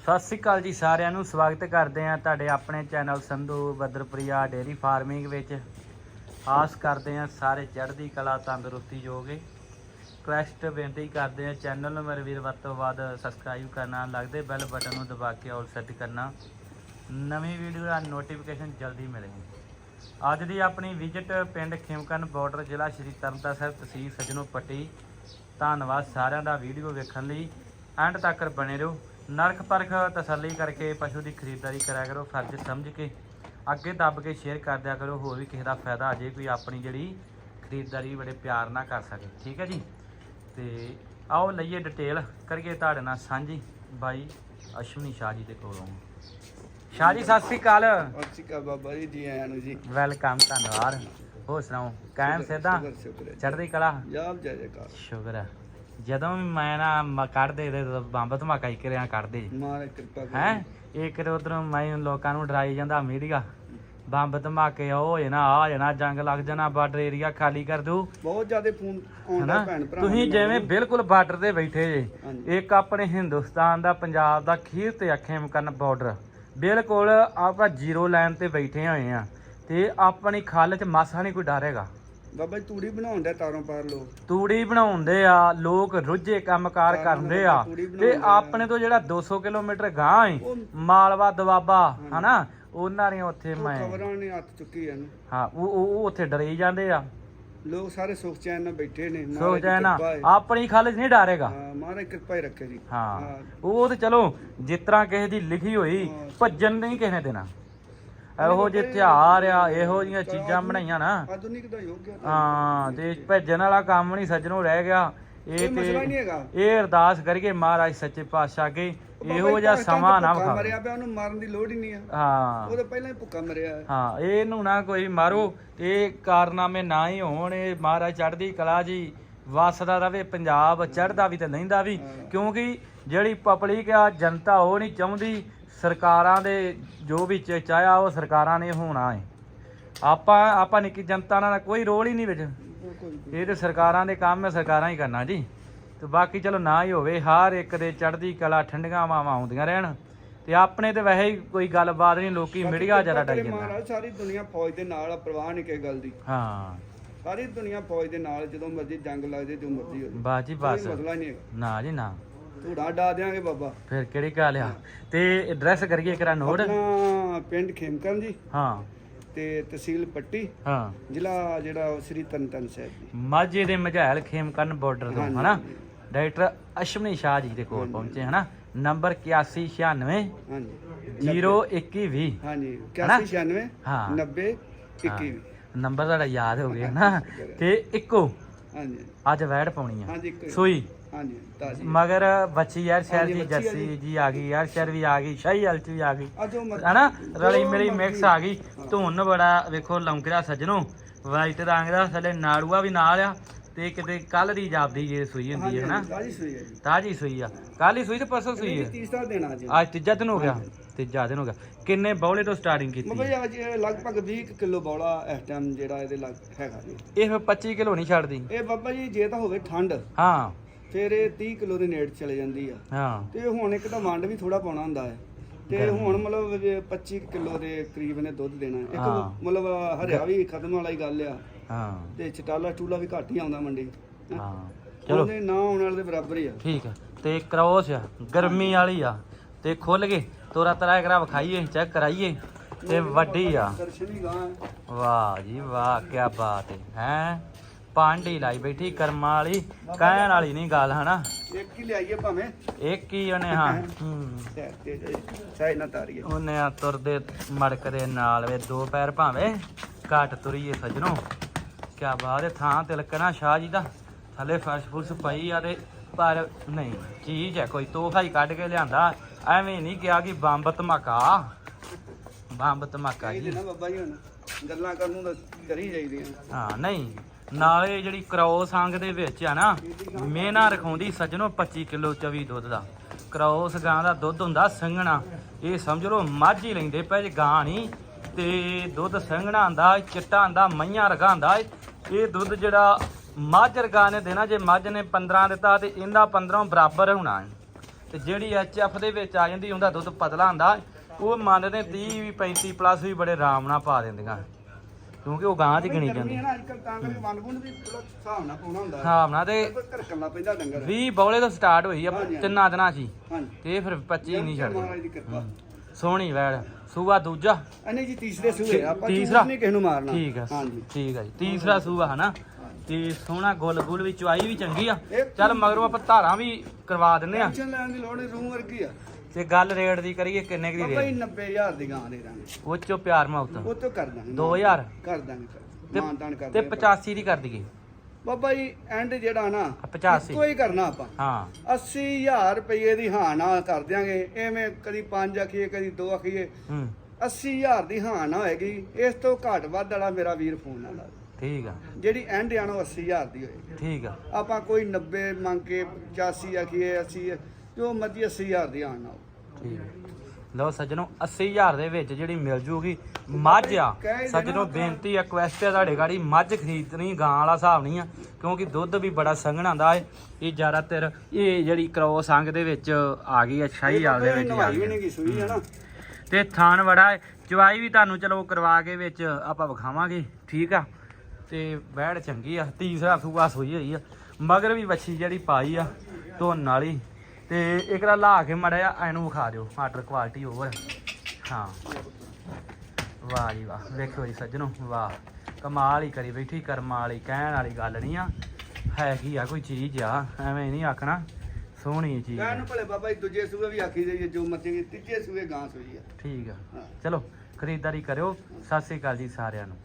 ਸਤਿ ਸ੍ਰੀ ਅਕਾਲ ਜੀ ਸਾਰਿਆਂ ਨੂੰ, ਸਵਾਗਤ ਕਰਦੇ ਹਾਂ ਤੁਹਾਡੇ ਆਪਣੇ ਚੈਨਲ ਸੰਧੂ ਬਦਰਪ੍ਰਿਆ ਡੇਰੀ ਫਾਰਮਿੰਗ ਵਿੱਚ। ਆਸ ਕਰਦੇ ਹਾਂ ਸਾਰੇ ਚੜ੍ਹਦੀ ਕਲਾ ਤੰਦਰੁਸਤੀ ਜੋਗੇ। ਰਿਕਵੈਸਟ ਬੇਨਤੀ ਕਰਦੇ ਹਾਂ, ਚੈਨਲ ਨੂੰ ਮੇਰੇ ਵੀਰ ਵੱਧ ਤੋਂ ਵੱਧ ਸਬਸਕ੍ਰਾਈਬ ਕਰਨਾ, ਲੱਗਦੇ ਬੈਲ ਬਟਨ ਨੂੰ ਦਬਾ ਕੇ ਆਲ ਸੈੱਟ ਕਰਨਾ। ਨਵੀਂ ਵੀਡੀਓ ਦਾ ਨੋਟੀਫਿਕੇਸ਼ਨ ਜਲਦੀ ਮਿਲੇਗੀ। ਅੱਜ ਦੀ ਆਪਣੀ ਵਿਜ਼ਿਟ ਪਿੰਡ ਖਿਮਕਨ ਬਾਰਡਰ ਜ਼ਿਲ੍ਹਾ ਸ਼੍ਰੀ ਤਰਨਤਾਰਨ ਸਾਹਿਬ ਤਹਿਸੀਲ ਸਜਣੋ ਪੱਟੀ। ਧੰਨਵਾਦ ਸਾਰਿਆਂ ਦਾ ਵੀਡੀਓ ਵੇਖਣ ਲਈ। ਐਂਡ ਤੱਕ ਬਣੇ ਰਹੋ। ਨਰਖ ਪਰਖ ਤਸੱਲੀ ਕਰਕੇ ਪਸ਼ੂ ਦੀ ਖਰੀਦਦਾਰੀ ਕਰਿਆ ਕਰੋ ਫਰਜ਼ ਸਮਝ ਕੇ ਅੱਗੇ ਦੱਬ ਕੇ ਸ਼ੇਅਰ ਕਰ ਦਿਆ ਕਰੋ ਹੋਰ ਵੀ ਕਿਸੇ ਦਾ ਫਾਇਦਾ ਆ ਜੇ ਕੋਈ ਆਪਣੀ ਜਿਹੜੀ ਖਰੀਦਦਾਰੀ ਬੜੇ ਪਿਆਰ ਨਾਲ ਕਰ ਸਕੇ ਠੀਕ ਹੈ ਜੀ? ਤੇ ਆਓ ਲਈਏ ਡਿਟੇਲ ਕਰੀਏ ਤੁਹਾਡੇ ਨਾਲ ਸਾਂਝੀ। ਬਾਈ ਅਸ਼ਵਨੀ ਸ਼ਾਹ ਜੀ ਦੇ ਕੋਲੋਂ। ਸ਼ਾਹ ਜੀ ਸਤਿ ਸ੍ਰੀ ਅਕਾਲ। ਅੱਛੀ ਕਾ ਬਾਬਾ ਜੀ ਜੀ ਆਇਆਂ ਨੂੰ ਜੀ। ਵੈਲਕਮ ਧੰਨਵਾਦ। ਹੋਰ ਸੁਣਾਓ ਕਾਇਮ ਸਿੱਧਾ। ਚੜ੍ਹਦੀ ਕਲਾ? ਜਾਬ ਜੈ ਜੈਕਾਰ। ਸ਼ੁਕਰ ਹੈ। ਜਦੋਂ ਵੀ ਮੈਂ ਨਾ ਮ- ਕੱਢਦੇ ਤੇ ਬੰਬ ਧਮਾਕਾ ਹੀ ਕਰਿਆ ਕੱਢਦੇ। ਮਾਰੇ ਕਿਰਪਾ ਕਰੋ। ਹੈ ਇੱਕ ਤੇ ਉਧਰੋਂ ਮੈਂ ਲੋਕਾਂ ਨੂੰ ਡਰਾਈ ਜਾਂਦਾ ਮੀਡੀਆ। ਬੰਬ ਧਮਾਕੇ ਉਹ ਹੋ ਜਾਣਾ ਆ ਜਾਣਾ ਜੰਗ ਲੱਗ ਜਾਣਾ ਬਾਰਡਰ ਏਰੀਆ ਖਾਲੀ ਕਰ ਦੂ। ਬਹੁਤ ਜ਼ਿਆਦਾ ਫੋਨ ਆਉਂਦਾ ਹਨਾ? ਭੈਣ ਭਰਾ ਤੁਸੀਂ ਜਿਵੇਂ ਬਿਲਕੁਲ ਬਾਰਡਰ ਤੇ ਬੈਠੇ ਜੇ। ਇੱਕ ਆਪਣੇ ਹਿੰਦੁਸਤਾਨ ਦਾ ਪੰਜਾਬ ਦਾ ਖੀਰ ਤੇ ਅਖੇਮ ਕਰਨ ਬਾਰਡਰ ਬਿਲਕੁਲ ਆਪਾਂ ਜ਼ੀਰੋ ਲਾਈਨ ਤੇ ਬੈਠੇ ਹੋਏ ਆ ਤੇ ਆਪਣੀ ਖੱਲ 'ਚ ਮਾਸਾ ਨਹੀਂ ਕੋਈ ਡਰੇਗਾ ਬਾਬਾ ਜੀ ਤੂੜੀ ਬਣਾਉਣ ਦਾ ਤਾਰੋਂ ਪਾਰ ਲੋ ਤੂੜੀ ਬਣਾਉਂਦੇ ਆ ਲੋਕ ਰੁੱਝੇ ਕੰਮਕਾਰ ਕਰਦੇ ਆ। ਤੇ ਆ। ਆਪਣੇ ਤੋਂ ਜਿਹੜਾ 200 ਕਿਲੋਮੀਟਰ ਗਾਂ ਹੈ ਮਾਲਵਾ ਦਵਾਬਾ ਹਨਾ? ਉਹਨਾਂ ਦੀਆਂ ਉੱਥੇ ਮੈਂ ਖਬਰਾਂ ਨੇ ਹੱਥ ਚੁੱਕੀ ਹਨ ਹਾਂ ਉਹ ਉਹ ਉੱਥੇ ਡਰੇ ਜਾਂਦੇ ਆ। ਲੋਕ ਸਾਰੇ ਸੁਖ ਚੈਨ ਨਾਲ ਬੈਠੇ ਨੇ ਸੋ ਮਹਾਰਾਜ ਦੀ ਜਾਣਾ ਕਿਰਪਾ ਹੈ। ਆਪਣੀ ਖੱਲ 'ਚ ਨਹੀਂ ਡਰੇਗਾ। ਹਾਂ ਮਹਾਰਾਜ ਕਿਰਪਾ ਹੀ ਰੱਖੇ ਜੀ। ਹਾਂ। ਉਹ ਤੇ ਚਲੋ ਜਿਸ ਤਰ੍ਹਾਂ ਕਿਸੇ ਦੀ ਲਿਖੀ ਹੋਈ। ਭੱਜਣ ਨਹੀਂ ਕਿਸੇ ਨੇ। ਦੇਣਾ ਇਹੋ ਜਿਹੇ ਤਿਉਹਾਰ ਆ ਇਹੋ ਜਿਹੀਆਂ ਚੀਜ਼ਾਂ ਬਣਾਈਆਂ ਨਾ। ਆਧੁਨਿਕ ਦਾ ਯੁੱਗ ਹੈ ਹਾਂ ਤੇ ਭੱਜਣ ਵਾਲਾ ਕੰਮ ਨਹੀਂ ਸੱਜਣੋਂ ਰਹਿ ਗਿਆ। ਇਹ ਤੇ ਇਹ ਅਰਦਾਸ ਕਰੀਏ ਮਹਾਰਾਜ ਸੱਚੇ ਪਾਤਸ਼ਾਹ ਅੱਗੇ। ਇਹੋ ਜਿਹਾ ਸਮਾਂ ਨਾ ਮਰਿਆ ਪਿਆ ਉਹਨੂੰ ਮਾਰਨ ਦੀ ਲੋੜ ਹੀ ਨਹੀਂ ਆ। ਹਾਂ। ਉਹ ਤਾਂ ਪਹਿਲਾਂ ਹੀ ਭੁੱਖਾ ਮਰਿਆ। ਹੈ ਇਹਨੂੰ ਨਾ ਕੋਈ ਮਾਰੋ। ਇਹ ਕਾਰਨਾਮੇ ਨਾ ਹੀ ਹੋਣ ਇਹ ਮਹਾਰਾਜ ਚੜ੍ਹਦੀ ਕਲਾ ਜੀ। ਵਸਦਾ ਰਵੇ ਪੰਜਾਬ ਚੜ੍ਹਦਾ ਵੀ ਤੇ ਲੈਂਦਾ ਵੀ। ਕਿਉਂਕਿ ਜਿਹੜੀ ਪਬਲਿਕ ਆ ਜਨਤਾ ਉਹ ਨਹੀਂ ਚਾਹੁੰਦੀ ਸਰਕਾਰਾਂ ਦੇ ਜੋ ਵੀ ਚਾਹਿਆ ਉਹ ਸਰਕਾਰਾਂ ਨੇ ਹੋਣਾ ਹੈ। ਆਪਾਂ ਆਪਾਂ ਨਿੱਕੀ ਜਨਤਾ ਨਾਲ ਕੋਈ ਰੋਲ ਹੀ ਨਹੀਂ ਵਿੱਚ। ਇਹ ਤੇ ਸਰਕਾਰਾਂ ਦੇ ਕੰਮ ਹੈ ਸਰਕਾਰਾਂ ਹੀ ਕਰਨਾ ਜੀ। ਤੇ ਬਾਕੀ ਚਲੋ ਨਾ ਹੀ ਹੋਵੇ ਹਰ ਇੱਕ ਦੇ ਚੜ੍ਹਦੀ ਕਲਾ ਠੰਡੀਆਂ ਮਾਵਾਂ ਆਉਂਦੀਆਂ ਰਹਿਣ। ਤੇ ਆਪਣੇ ਤੇ ਵੈਸੇ ਹੀ ਕੋਈ ਗੱਲਬਾਤ ਨਹੀਂ ਲੋਕੀ ਮੀਡੀਆ ਜਰਾ ਡਾਈ ਜਾਂਦਾ। ਮਹਾਰਾਜ ਸਾਰੀ ਦੁਨੀਆ ਫੌਜ ਦੇ ਨਾਲ ਪਰਵਾਹ ਨਹੀਂ ਕਿਸੇ ਗੱਲ ਦੀ। ਹਾਂ। ਸਾਰੀ ਦੁਨੀਆ ਫੌਜ ਦੇ ਨਾਲ ਜਦੋਂ ਮਰਜ਼ੀ ਜੰਗ ਲੱਗ ਜੇ ਜੋ ਮਰਜ਼ੀ ਹੋ ਜਾਏ ਬਸ। ਮਸਲਾ ਨਹੀਂ ਨਾ ਜੀ ਨਾ। ਧੂੜਾ ਡਾ ਦਿਆਂਗੇ ਬਾਬਾ। ਫਿਰ ਕਿਹੜੀ ਗੱਲ ਆ? ਤੇ ਐਡਰੈਸ ਕਰੀਏ ਕਿਰਾ ਨੋਟ ਆਪਣਾ ਪਿੰਡ ਖੇਮਕਰਨ ਜੀ। ਹਾਂ। ਤੇ ਤਹਿਸੀਲ ਪੱਟੀ। ਹਾਂ। ਜ਼ਿਲ੍ਹਾ ਜਿਹੜਾ ਸ੍ਰੀ ਤਰਨਤਾਰਨ ਸਾਹਿਬ ਜੀ। ਮਾਝੇ ਦੇ ਮਝੈਲ ਖੇਮਕਰਨ ਬਾਰਡਰ ਤੋਂ ਹਨਾ। ਡਾਇਰੈਕਟਰ ਅਸ਼ਵਨੀ ਸ਼ਾਹ ਜੀ ਦੇ ਕੋਲ। ਪਹੁੰਚੇ ਹਨਾ? ਨੰਬਰ 8196 ਹਾਂਜੀ। 0120 ਹਾਂਜੀ ਹਨਾ? 8196 ਹਾਂ। 90 21 ਨੰਬਰ ਤੁਹਾਡਾ ਯਾਦ ਹੋ ਗਿਆ ਨਾ ਤੇ ਇੱਕੋ। ਹਾਂਜੀ। ਅੱਜ ਵੈੜ ਪਾਉਣੀ ਆ। ਸੂਈ। ਹਾਂਜੀ ਤਾਜੀ ਮਗਰ ਬੱਚੀ ਯਾਰ ਸ਼ਹਿਰ ਹਾਂਜੀ, ਦੀ ਆ ਜੱਸੀ ਜੀ। ਜੀ ਆ ਗਈ ਯਾਰ ਸ਼ਹਿਰ ਵੀ ਆ ਗਈ ਸ਼ਾਹੀ ਹਲ ਚ ਵੀ ਆ ਗਈ। ਅੱਜ ਉਹ ਮਰ- ਹਨਾ? ਰਲੀ ਜੋ ਮਿਲੀ ਮਰਜ਼ੀ- ਮਿਕਸ ਆ ਗਈ। ਧੁੰਨ ਬੜਾ ਵੇਖੋ ਲੌਂਕਰਾ ਸੱਜਣੋ ਵਾਈਟ ਰੰਗ ਦਾ ਥੱਲੇ ਨਾੜੂਆ ਵੀ ਨਾਲ ਆ ਤੇ ਕਿਤੇ ਕੱਲ ਦੀ ਜਾਪਦੀ ਜੇ ਸੂਈ ਹੁੰਦੀ ਹੈ ਹਨਾ? ਹਾਂਜੀ, ਤਾਜੀ ਸੂਈ ਹੈ ਜੀ। ਤਾਜੀ ਸੂਈ ਆ। ਕੱਲ ਹੀ ਸੂਈ ਤੇ ਪਰਸੋਂ ਸੂਈ ਹੈ? ਤੀਸਰਾ ਦੇਣਾ ਜੀ ਅੱਜ ਤੀਜਾ ਦਿਨ ਹੋ ਗਿਆ ਤੀਜਾ ਦਿਨ ਹੋ ਗਿਆ। ਕਿੰਨੇ ਬੌਲੇ ਤੋਂ ਸਟਾਰਟਿੰਗ ਕੀਤੀ ਜੀ ਅੱਜ ਇਹ ਲਗਭਗ 20 ਕਿਲੋ ਬੌਲਾ ਇਸ ਟਾਈਮ ਜਿਹੜਾ ਇਹਦੇ ਲੱਗ ਹੈਗਾ ਜੀ। ਇਹ ਫਿਰ 25 ਕਿਲੋ ਨਹੀਂ ਛੱਡਦੀ। ਇਹ ਬਾਬਾ ਜੀ ਜੇ ਤਾਂ ਹੋਵੇ ਠੰਡ। ਹਾਂ। ਫਿਰ ਇਹ 30 ਕਿਲੋ ਦੇ ਨੇੜੇ ਚਲੇ ਜਾਂਦੀ ਆ। ਹਾਂ। ਤੇ ਹੁਣ ਇੱਕ ਤਾਂ ਵੰਡ ਵੀ ਥੋੜਾ ਪਾਉਣਾ ਹੁੰਦਾ ਹੈ। ਤੇ ਹੁਣ ਮਤਲਬ ਜੇ 25 ਕਿਲੋ ਦੇ ਕਰੀਬ ਨੇ ਦੁੱਧ ਦੇਣਾ ਇੱਕ। ਮਤਲਬ ਹਰਿਆ ਵੀ ਖਤਮ ਵਾਲਾ ਹੀ ਗੱਲ ਆ। ਹਾਂ। ਤੇ ਚਟਾਲਾ ਚੂਲਾ ਵੀ ਘੱਟ ਹੀ ਆਉਂਦਾ ਮੰਡੀ ਹਾਂ? ਚਲੋ। ਉਹਦੇ ਨਾ ਆਉਣ ਵਾਲੇ ਦੇ ਬਰਾਬਰ ਹੀ ਆ। ਠੀਕ ਆ। ਤੇ ਕ੍ਰੋਸ ਆ ਗਰਮੀ ਵਾਲੀ ਆ। ਤੇ ਖੁੱਲ ਗਏ। ਤੋਰਾ ਤਰਾ ਕਰਾ ਵਿਖਾਈਏ ਚੈੱਕ ਕਰਾਈਏ। ਤੇ ਵੱਡੀ ਆ। ਦਰਸ਼ਨੀ ਗਾਂ ਹੈ। ਵਾਹ ਜੀ ਵਾਹ ਕੀ ਬਾਤ ਹੈ। ਹੈ? ਪਾਂਡੀ ਲਾਈ ਬੈਠੀ ਕਰਮਾਂ ਵਾਲੀ ਕਹਿਣ ਵਾਲੀ ਨਹੀਂ ਗੱਲ ਹਨਾ? ਇੱਕ ਹੀ ਲਿਆਈਏ ਭਾਵੇਂ। ਇੱਕ ਹੀ ਉਹਨੇ ਹਾਂ ਹੂੰ। ਸੈਰ ਤੇ ਸਾਈ ਨਾ ਤਾਰੀਏ। ਉਹਨੇ ਆ ਤੁਰਦੇ ਮੜਕ ਦੇ ਨਾਲ ਵੇ ਦੋ ਪੈਰ ਭਾਵੇਂ ਘੱਟ ਤੁਰੀਏ ਸਜਣੋ। ਕੀ ਬਾਤ ਹੈ ਥਾਂ ਤਿਲਕਣਾ ਸ਼ਾਹ ਜੀ ਦਾ। ਥੱਲੇ ਫਰਸ਼ ਫੁਰਸ਼ ਪਈ ਆ ਤੇ ਪਰ ਨਹੀਂ ਚੀਜ਼ ਹੈ ਕੋਈ ਤੋਹਫਾ ਹੀ ਕੱਢ ਕੇ ਲਿਆਂਦਾ। ਐਵੇਂ ਨਹੀਂ ਕਿਹਾ ਕਿ ਬੰਬ ਧਮਾਕਾ। ਬੰਬ ਧਮਾਕਾ ਜੀ। ਦੇ ਨਾ ਬਾਬਾ ਜੀ ਹੁਣ ਗੱਲਾਂ ਕਰਨ ਨੂੰ ਤਾਂ ਕਰੀ ਜਾਈਦੀਆਂ ਹਾਂ ਨਹੀਂ। ਨਾਲੇ ਜਿਹੜੀ ਕ੍ਰੋਸ ਅੰਗ ਦੇ ਵਿੱਚ ਆ ਨਾ, ਮੇਨਾ ਰਖਾਉਂਦੀ ਸੱਜਣੋ 25 ਕਿਲੋ 24 ਦੁੱਧ ਦਾ। ਕ੍ਰੋਸ ਗਾਂ ਦਾ ਦੁੱਧ ਹੁੰਦਾ ਸੰਘਣਾ। ਇਹ ਸਮਝ ਲਓ ਮੱਝ ਹੀ ਲੈਂਦੇ ਪਏ ਜੇ ਗਾਂ ਨਹੀਂ ਤੇ ਦੁੱਧ ਸੰਘਣਾ ਹੁੰਦਾ, ਚਿੱਟਾ ਹੁੰਦਾ, ਮਈਆਂ ਰਗਾ ਹੁੰਦਾ। ਇਹ ਦੁੱਧ ਜਿਹੜਾ ਮੱਝ ਰਗਾ ਨੇ ਦੇਣਾ, ਜੇ ਮੱਝ ਨੇ 15 ਦਿੱਤਾ, ਤੇ ਇਹਦਾ 15 ਬਰਾਬਰ ਹੋਣਾ। ਹੈ ਤੇ ਜਿਹੜੀ ਐਚਐਫ ਦੇ ਵਿੱਚ ਆ ਜਾਂਦੀ, ਉਹਦਾ ਦੁੱਧ ਪਤਲਾ ਹੁੰਦਾ। ਉਹ ਮੰਨਦੇ 30 ਵੀ 35 ਪਲੱਸ ਵੀ ਬੜੇ ਆਰਾਮ ਨਾਲ ਪਾ ਦਿੰਦੀਆਂ। ਕਿਉਂਕਿ ਉਹ ਗਾਂ 'ਚ ਗਿਣੀ ਜਾਂਦੀ ਹੈ ਨਾ ਅੱਜ ਕੱਲ ਤਾਂ ਕਰਕੇ ਵੁੰਡ ਵੀ ਥੋੜਾ ਹਿਸਾਬ ਨਾਲ ਪਾਉਣਾ ਹੁੰਦਾ। ਹਿਸਾਬ ਨਾਲ ਤੇ ਕਰਨਾ ਪੈਂਦਾ ਡੰਗਰ। 20 ਬੌਲੇ ਤੋਂ ਸਟਾਰਟ ਹੋਈ ਆ। ਤਿੰਨਾਂ ਦਿਨਾਂ 'ਚ ਹੀ। ਤੇ ਫਿਰ 25 ਨਹੀਂ ਛੱਡਦੀ ਮਹਾਰਾਜ ਦੀ ਕਿਰਪਾ। ਸੋਹਣੀ ਵੈੜ। ਸੂਆ ਦੂਜਾ। ਜੀ ਤੀਸਰੇ ਸੂਏ ਆਪਾਂ ਤੀਸਰਾ? ਝੂਠ ਨਹੀਂ ਕਿਸੇ ਨੂੰ ਮਾਰਨਾ। ਠੀਕ ਆ। ਹਾਂਜੀ। ਠੀਕ ਆ ਜੀ। ਤੀਸਰਾ ਸੂਆ ਹਨਾ? ਤੇ ਸੋਹਣਾ ਗੁੱਲ ਗੁੱਲ ਵੀ ਚੁਆਈ ਵੀ ਚੰਗੀ ਆ। ਚੱਲ ਮਗਰੋਂ ਆਪਾਂ ਧਾਰਾਂ ਵੀ ਕਰਵਾ ਦਿੰਨੇ ਆ। ਟੈਨਸ਼ਨ ਲੈਣ ਦੀ ਲੋੜ ਨਹੀਂ ਰੂਹ ਵਰਗੀ ਆ। ਤੇ ਗੱਲ ਰੇਟ ਦੀ ਕਰੀਏ ਕਿੰਨੇ ਦੀ ਬਾਬਾ ਜੀ 90000 ਦੀ ਗਾਂ ਦੇ ਦਾਂਗੇ। ਉਹ ਚੋਂ ਪਿਆਰ ਮੁਕਤ ਉਹ ਤੋਂ ਕਰ ਦਾਂਗੇ 2000 ਕਰ ਦਾਂਗੇ ਕਰ ਤੇ- ਮਾਨਦਾਨ ਕਰ ਤੇ ਦਾਂਗੇ। 85 ਦੀ ਕਰ ਦਈਏ। ਬਾਬਾ ਜੀ ਐਂਡ ਜਿਹੜਾ ਨਾ ਆ 85 ਇੱਕੋ ਹੀ ਕਰਨਾ ਆਪਾਂ। ਹਾਂ। 80000 ਰੁਪਏ ਦੀ ਹਾਂ ਨਾ ਕਰ ਦਿਆਂਗੇ। ਐਵੇਂ ਕਦੀ 5 ਆਖੀਏ ਕਦੀ 2 ਆਖੀਏ। ਹੂੰ। 80000 ਦੀ ਹਾਂ ਨਾ ਹੋਏਗੀ। ਇਸ ਤੋਂ ਘੱਟ ਵੱਧ ਵਾਲਾ ਮੇਰਾ ਵੀਰ ਫੋਨ ਨਾ ਲਾ ਠੀਕ ਆ। ਜਿਹੜੀ ਐਂਡ ਆਣੋ 80000 ਦੀ ਹੋਏਗੀ। ਠੀਕ ਆ। ਆਪਾਂ ਕੋਈ 90 ਮੰਗ ਕੇ 85 ਆਖੀਏ 80 ਜੋ ਮਰਜ਼ੀ 80000 ਦੀ ਆਣ ਨਾ ਠੀਕ। ਲਓ ਸੱਜਣੋ 80000 ਦੇ ਵਿੱਚ ਜਿਹੜੀ ਮਿਲ ਜੂਗੀ ਮੱਝ ਆ। ਸੱਜਣੋ। ਬੇਨਤੀ ਆ ਕੁਐਸਟ ਆ ਤੁਹਾਡੇ ਗਾੜੀ ਮੱਝ ਖਰੀਦਣੀ ਗਾਂ ਵਾਲਾ ਹਿਸਾਬ ਨਹੀਂ ਆ ਕਿਉਂਕਿ ਦੁੱਧ ਵੀ ਬੜਾ ਸੰਘਣਾ ਆਂਦਾ ਏ। ਇਹ ਜ਼ਿਆਦਾਤਰ ਇਹ ਜਿਹੜੀ ਕ੍ਰੋਸ ਅੰਗ ਦੇ ਵਿੱਚ ਆ ਗਈ ਆ ਸ਼ਾਹੀ ਵਾਲ ਦੇ ਵਿੱਚ ਆ ਗਈ ਤੇ ਥਾਨ ਵੜਾ ਚਵਾਈ ਵੀ ਤੁਹਾਨੂੰ ਚਲੋ ਕਰਵਾ ਕੇ ਵਿੱਚ ਆਪਾਂ ਵਿਖਾਵਾਂਗੇ ਠੀਕ ਆ? ਤੇ ਬੈੜ ਚੰਗੀ ਆ ਤੀਸਰਾ ਸੂਆ ਸੋਈ ਹੋਈ ਆ। ਮਗਰ ਵੀ ਵੱਛੀ ਜਿਹੜੀ ਪਾਈ ਆ ਧੋਣ ਵਾਲੀ। ਤੇ ਇਕਰਾ ਲਾ ਕੇ ਮੜਿਆ ਇਹਨੂੰ ਵਿਖਾ ਦਿਓ ਆਰਡਰ ਕੁਆਲਿਟੀ ਓਵਰ ਹਾਂ। ਵਾਹ ਜੀ ਵਾਹ। ਵੇਖੋ ਜੀ ਸੱਜਣੋ ਵਾਹ। ਕਮਾਲ ਹੀ ਕਰੀ ਬੈਠੀ ਕਰਮਾਂ ਵਾਲੀ ਕਹਿਣ ਵਾਲੀ ਗੱਲ ਨਹੀਂ ਆ। ਹੈਗੀ ਆ ਕੋਈ ਚੀਜ਼ ਆ ਐਵੇਂ ਨਹੀਂ ਆਖਣਾ। ਸੋਹਣੀ ਚੀਜ਼ ਕਹਿਣ ਨੂੰ ਭਲੇ ਬਾਬਾ ਜੀ ਦੂਜੇ ਸੂਏ ਵੀ ਆਖੀ ਜਾਈਏ ਜੋ ਮਰਜ਼ੀ ਤੀਜੇ ਸੂਏ ਗਾਂ ਸੂਈ ਆ। ਠੀਕ ਆ। ਚਲੋ ਖਰੀਦਦਾਰੀ ਕਰਿਓ। ਸਤਿ ਸ੍ਰੀ ਅਕਾਲ ਜੀ ਸਾਰਿਆਂ ਨੂੰ।